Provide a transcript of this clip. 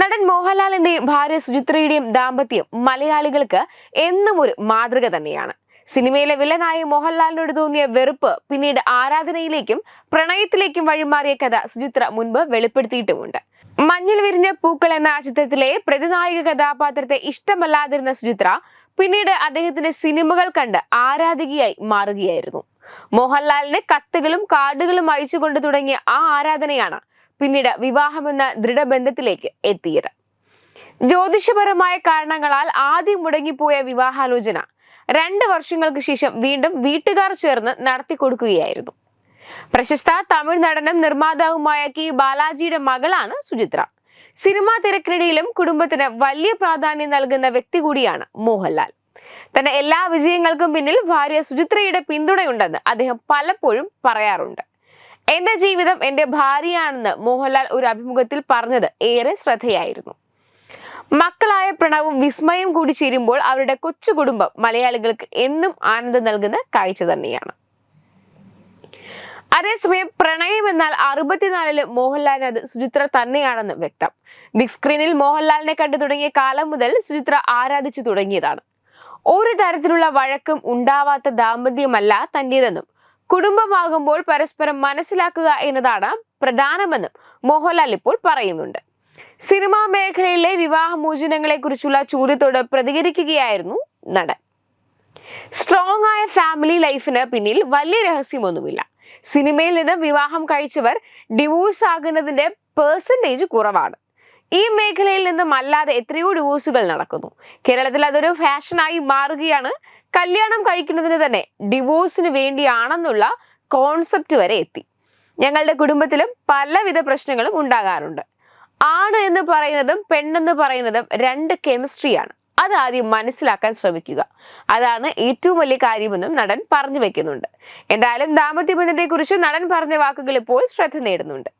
നടൻ മോഹൻലാലിന്റെയും ഭാര്യ സുചിത്രയുടെയും ദാമ്പത്യം മലയാളികൾക്ക് എന്നും ഒരു മാതൃക തന്നെയാണ്. സിനിമയിലെ വില്ലനായ മോഹൻലാലിനോട് തോന്നിയ വെറുപ്പ് പിന്നീട് ആരാധനയിലേക്കും പ്രണയത്തിലേക്കും വഴിമാറിയ കഥ സുചിത്ര മുൻപ് വെളിപ്പെടുത്തിയിട്ടുമുണ്ട്. മഞ്ഞിൽ വിരിഞ്ഞ പൂക്കൾ എന്ന ചിത്രത്തിലെ പ്രതിനായക കഥാപാത്രത്തെ ഇഷ്ടമല്ലാതിരുന്ന സുചിത്ര പിന്നീട് അദ്ദേഹത്തിന്റെ സിനിമകൾ കണ്ട് ആരാധികയായി മാറുകയായിരുന്നു. മോഹൻലാലിന് കത്തുകളും കാർഡുകളും അയച്ചുകൊണ്ട് തുടങ്ങിയ ആ ആരാധനയാണ് പിന്നീട് വിവാഹമെന്ന ദൃഢബന്ധത്തിലേക്ക് എത്തിയത്. ജ്യോതിഷപരമായ കാരണങ്ങളാൽ ആദ്യം മുടങ്ങിപ്പോയ വിവാഹാലോചന രണ്ട് വർഷങ്ങൾക്ക് ശേഷം വീണ്ടും വീട്ടുകാർ ചേർന്ന് നടത്തിക്കൊടുക്കുകയായിരുന്നു. പ്രശസ്ത തമിഴ് നടനും നിർമ്മാതാവുമായ കെ. ബാലാജിയുടെ മകളാണ് സുചിത്ര. സിനിമാ തിരക്കിനിടയിലും കുടുംബത്തിന് വലിയ പ്രാധാന്യം നൽകുന്ന വ്യക്തി കൂടിയാണ് മോഹൻലാൽ. തന്റെ എല്ലാ വിജയങ്ങൾക്കും പിന്നിൽ ഭാര്യ സുചിത്രയുടെ പിന്തുണയുണ്ടെന്ന് അദ്ദേഹം പലപ്പോഴും പറയാറുണ്ട്. എന്റെ ജീവിതം എന്റെ ഭാര്യയാണെന്ന് മോഹൻലാൽ ഒരു അഭിമുഖത്തിൽ പറഞ്ഞത് ഏറെ ശ്രദ്ധയായിരുന്നു. മക്കളായ പ്രണവും വിസ്മയം കൂടി ചേരുമ്പോൾ അവരുടെ കൊച്ചു കുടുംബം മലയാളികൾക്ക് എന്നും ആനന്ദം നൽകുന്ന കാഴ്ച തന്നെയാണ്. അതേസമയം പ്രണയം എന്നാൽ അറുപത്തിനാലിൽ മോഹൻലാലിന് അത് സുചിത്ര തന്നെയാണെന്ന് വ്യക്തം. ബിഗ് സ്ക്രീനിൽ മോഹൻലാലിനെ കണ്ടു തുടങ്ങിയ കാലം മുതൽ സുചിത്ര ആരാധിച്ചു തുടങ്ങിയതാണ്. ഒരു തരത്തിലുള്ള വഴക്കും ഉണ്ടാവാത്ത ദാമ്പത്യമല്ല തന്റേതെന്നും കുടുംബമാകുമ്പോൾ പരസ്പരം മനസ്സിലാക്കുക എന്നതാണ് പ്രധാനമെന്നും മോഹൻലാൽ ഇപ്പോൾ പറയുന്നുണ്ട്. സിനിമാ മേഖലയിലെ വിവാഹമോചനങ്ങളെ കുറിച്ചുള്ള ചോദ്യത്തോട് പ്രതികരിക്കുകയായിരുന്നു നടൻ. സ്ട്രോങ് ആയ ഫാമിലി ലൈഫിന് പിന്നിൽ വലിയ രഹസ്യമൊന്നുമില്ല. സിനിമയിൽ നിന്ന് വിവാഹം കഴിച്ചവർ ഡിവോഴ്സ് ആകുന്നതിന്റെ പേഴ്സന്റേജ് കുറവാണ്. ഈ മേഖലയിൽ നിന്നും അല്ലാതെ എത്രയോ ഡിവോഴ്സുകൾ നടക്കുന്നു. കേരളത്തിൽ അതൊരു ഫാഷനായി മാറുകയാണ്. കല്യാണം കഴിക്കുന്നതിന് തന്നെ ഡിവോഴ്സിന് വേണ്ടിയാണെന്നുള്ള കോൺസെപ്റ്റ് വരെ എത്തി. ഞങ്ങളുടെ കുടുംബത്തിലും പലവിധ പ്രശ്നങ്ങളും ഉണ്ടാകാറുണ്ട്. ആണ് എന്ന് പറയുന്നതും പെണ്ണെന്ന് പറയുന്നതും രണ്ട് കെമിസ്ട്രിയാണ് അത് ആദ്യം മനസ്സിലാക്കാൻ ശ്രമിക്കുക. അതാണ് ഏറ്റവും വലിയ കാര്യമെന്നും നടൻ പറഞ്ഞു വെക്കുന്നുണ്ട്. എന്തായാലും ദാമ്പത്യ ബന്ധത്തെക്കുറിച്ച് നടൻ പറഞ്ഞ വാക്കുകൾ ഇപ്പോൾ ശ്രദ്ധ നേടുന്നുണ്ട്.